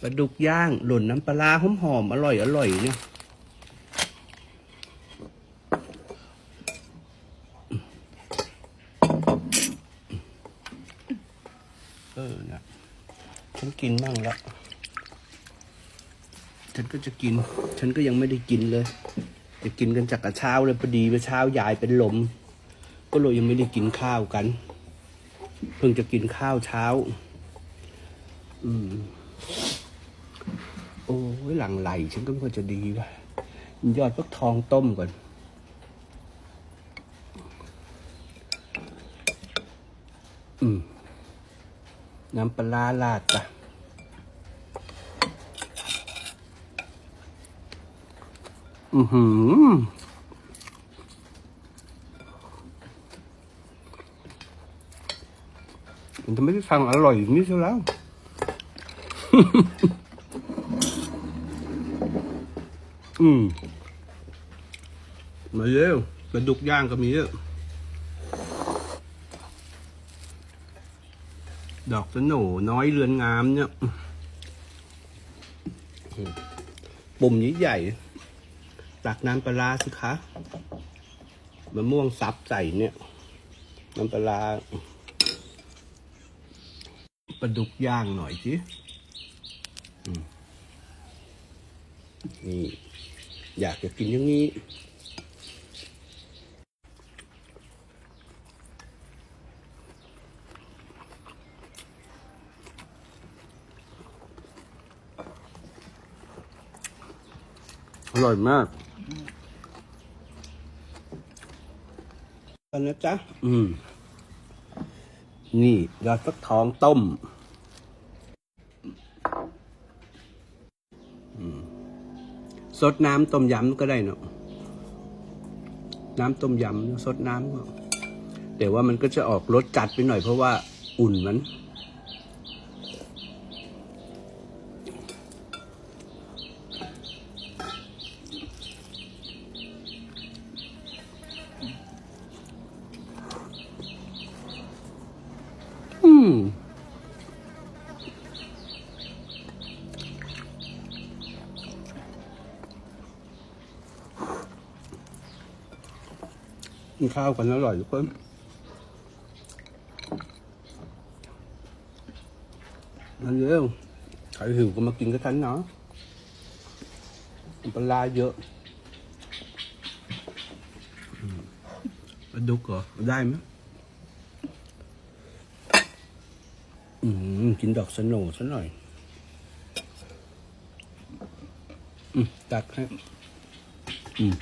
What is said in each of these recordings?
ปลาดุกย่าง หล่นน้ำปลาหอมหอมๆอร่อยอร่อยเนี่ยเออเนี่ยฉันกินบ้างละฉันก็จะกิน ฉันก็ยังไม่ได้กินเลยจะกินกันจากกระเช้าเลยพอดีเมื่อเช้ายายเป็นลม ก็เลยยังไม่ได้กินข้าวกัน เพิ่งจะกินข้าวเช้า อืม โอ้ยหลังไหลฉันก็ควรจะดีว่ะยอดฟักทองต้มก่อนอืม น้ำปลาร้าราดจ้ะอือหือมันจะไม่ได้ฟังอร่อยอย่างนี้ซะแล้ว อืมมาเร็วปลาดุกย่างก็มีเยอะ ดอกสโหน่น้อยเรือนงามเนี่ย ปุ่มนี้ใหญ่ ตักน้ำปลาสิคะมะม่วงซับใส่เนี่ย น้ำปลาปลาดุกย่างหน่อยสิ นี่ อยากจะกินอย่างนี้อร่อยมากกันนะจ๊ะ อืม นี่ยอดฟักทองต้ม สดน้ำต้มยำก็ได้เนาะน้ำต้มยำสดน้ำก็แต่ว่ามันก็จะออกรสจัดไปหน่อยเพราะว่าอุ่นมัน อืม กินข้าวกันอร่อยทุกคนมาเร็วใครหิวก็มากินกับฉันเนาะปลาเยอะอืมปลาดุกเหรอได้ไหมอืมกินดอกสโหน่ซะหน่อยอืมตักให้อืม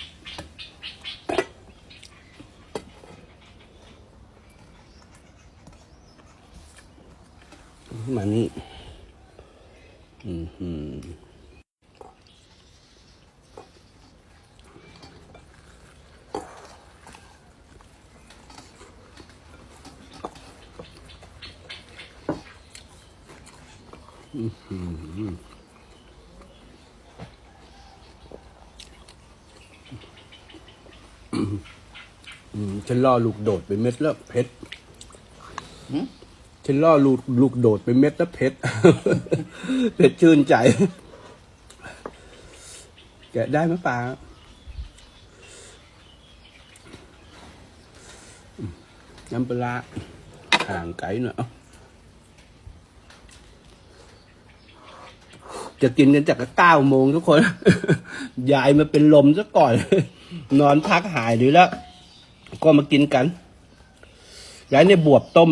มานี่อืมอืมหืมอืมฉันล่อลูกโดดไปเม็ดแล้วเพชร ฉันล่อลูกลูกโดดไปเม็ดแล้วเพชรเพชรชื่นใจ แกะได้ไหมปลาน้ำปลาห่างไกลหน่อยเจะกินกันจากเก้าโมงทุกคน ยายมาเป็นลมซะก่อน นอนพักหายดีแล้ว ก็มากินกัน ยายเนี่ยบวบต้ม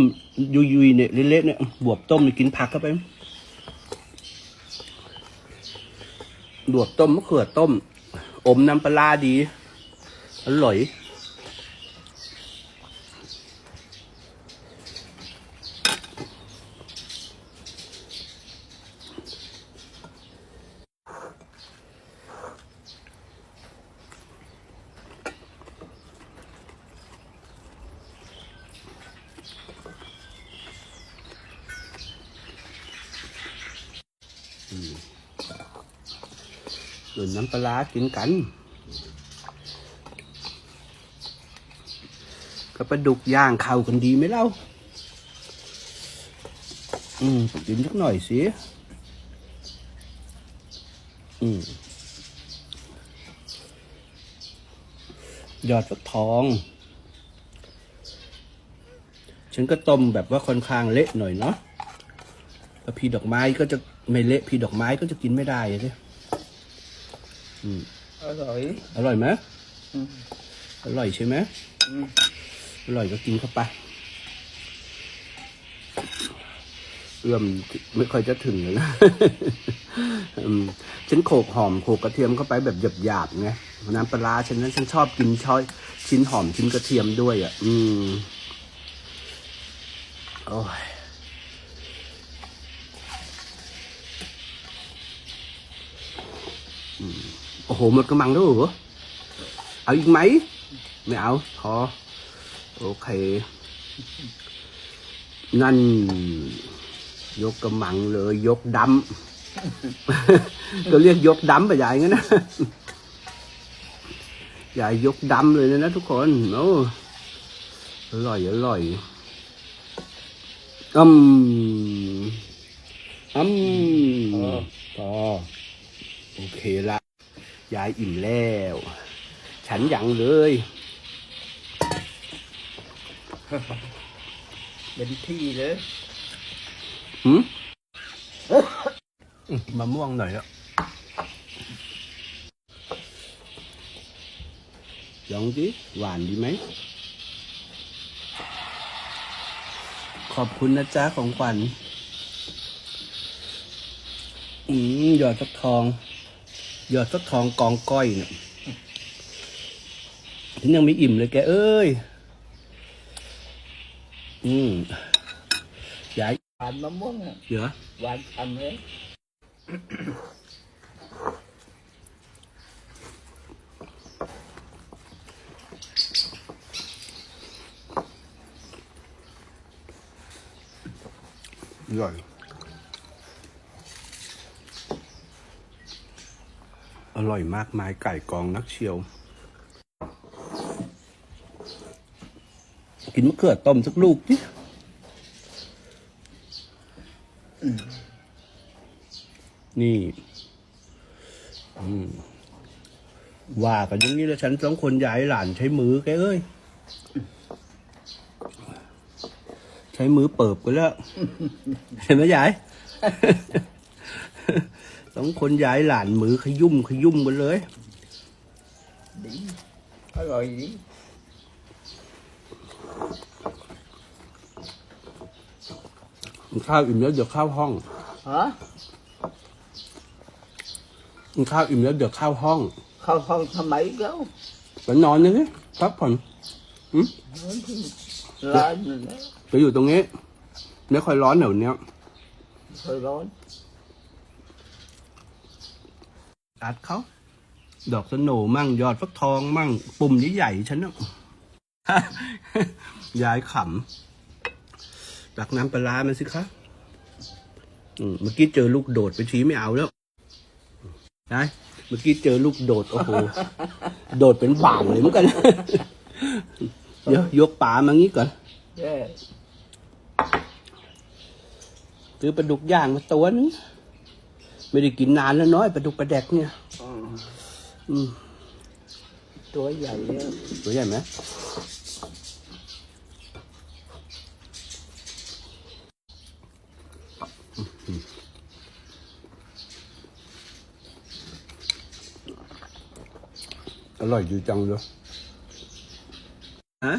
ยุยยุยเนี่ยเละๆเนี่ยบวบต้มมีกินผักเข้าไปบวบต้มมะเขือต้ม อมน้ำปลาดีอร่อย หรือน้ำปลากินกันกับปลาดุกย่างเข้ากันดีไหมเล่าออืมกินสักหน่อยสิ อืมหยอดฟักทอง ฉันก็ต้มแบบว่าค่อนข้างเละหน่อยเนาะแล้วพีดอกไม้ก็จะ ไม่เละพีดอกไม้ก็จะกินไม่ได้อะสิอร่อย อร่อยไหมอืมอร่อยใช่ไหมอืมอร่อยก็กินเข้าไป เอื้อมไม่ค่อยจะถึงเลยนะอืมฉันโขกหอมโขกกระเทียมเข้าไปแบบหยาบๆไงน้ำปลาร้าฉันนั้นฉันชอบกินช้อยชิ้นหอมชิ้นกระเทียมด้วยอะ อืม โอ้ย โอ้โหหมดกระมังแล้วเหรอเอาอีกไหมไม่เอาพอโอเค นั่น ยกกระมังเลย ยกดำก็เรียกยกดำไปใหญ่งั้นนะใหญ่ยกดำเลยนะทุกคนโอ้อร่อยอร่อยอืมอืมพอโอเคละ ยายอิ่มแล้ว ฉันยังเลยเป็นที่เลยหืมอืมมะม่วงหน่อยแล้วลองดิหวานดีไหม ขอบคุณนะจ๊ะของขวัญอืมหยอดฟักทอง หยอดฟักทองกองก้อยเนี่ยฉันยังไม่อิ่มเลยแก เอ้ย อืมยายหวานมะม่วงอะเหรอหวานทำเลยอร่อย อร่อยมากมายไก่กองนักเชียว กินมะเขือต้มสักลูกดินี่ว่ากันอย่างนี้แล้วฉันสองคนยายหลานใช้มือแกเอ้ย ใช้มือเปิบกันแล้ว เห็นไหมยาย สองคนยายหลานมือขยุ่มขยุ่มกันเลยดีอร่อยดีกินข้าวอิ่มแล้วเดี๋ยวเข้าห้องฮะกินข้าวอิ่มแล้วเดี๋ยวเข้าห้องเข้าห้องทำไมเก้าไปนอนเลยพักผ่อนร้านนั่นแหละไปอยู่ตรงนี้ ไม่ค่อยร้อนเดี๋ยวนี้เคยร้อน ตัดเขาดอกสโหนมั่งยอดฟักทองมั่ง ปุ่มใหญ่ๆฉันเนาะยายขำตักน้ำปลาร้ามันสิคะอืมเมื่อกี้เจอลูกโดดไปชี้ไม่เอาแล้วนายเมื่อกี้เจอลูกโดดโอ้โหโดดเป็นบ่างเลยเหมือนกัน เดี๋ยวยกปลามางี้ก่อนแย่ซื้อปลาดุกย่างมาตัวนึง ไม่ได้กินนานแล้วน้อยปลาดุกปลาแดกเนี่ยอืมอืมตัวใหญ่อะตัวใหญ่ไหมอร่อยดีจังเลยฮะ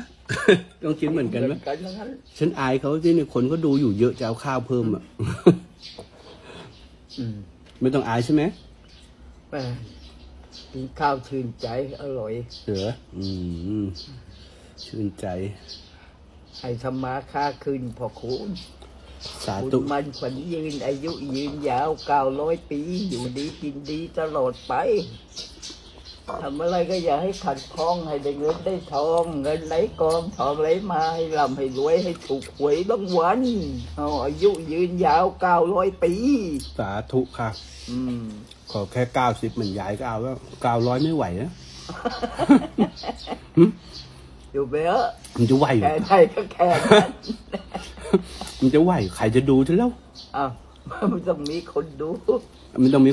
ต้องกินเหมือนกันไหมกันทั้งนั้นฉันอายเขาที่เนี่ยคนก็ดูอยู่เยอะจะเอาข้าวเพิ่มอะ อืม ไม่ต้องอายใช่ไหมแม่กินข้าวชื่นใจอร่อย เหรออืมชื่นใจ ให้ธรรมาค่าขึ้นพอคุณสาคุณธุมันขวัญยืนอายุยืนยาวเก้าร้อยปี อยู่ดีกินดีตลอดไป ทำอะไรก็อย่าให้ขัดข้องให้ได้เงินได้ทองเงินไหลกองทองไหลมาให้ร่ำให้รวยให้ถูกหวยบางวันเอาอายุยืนยาวเก้าร้อยปี สาธุค่ะ อืม ขอแค่เก้าสิบเหมือนยายก็เอาแล้วเก้าร้อยไม่ไหวนะ หึอยู่ไปเถอะมันจะไหวเหรแค่อไหนก็แค่นั้นมันจะไหวใครจะดูฉันแล้ว อ้าวมันต้องมีคนดู มันต้องมี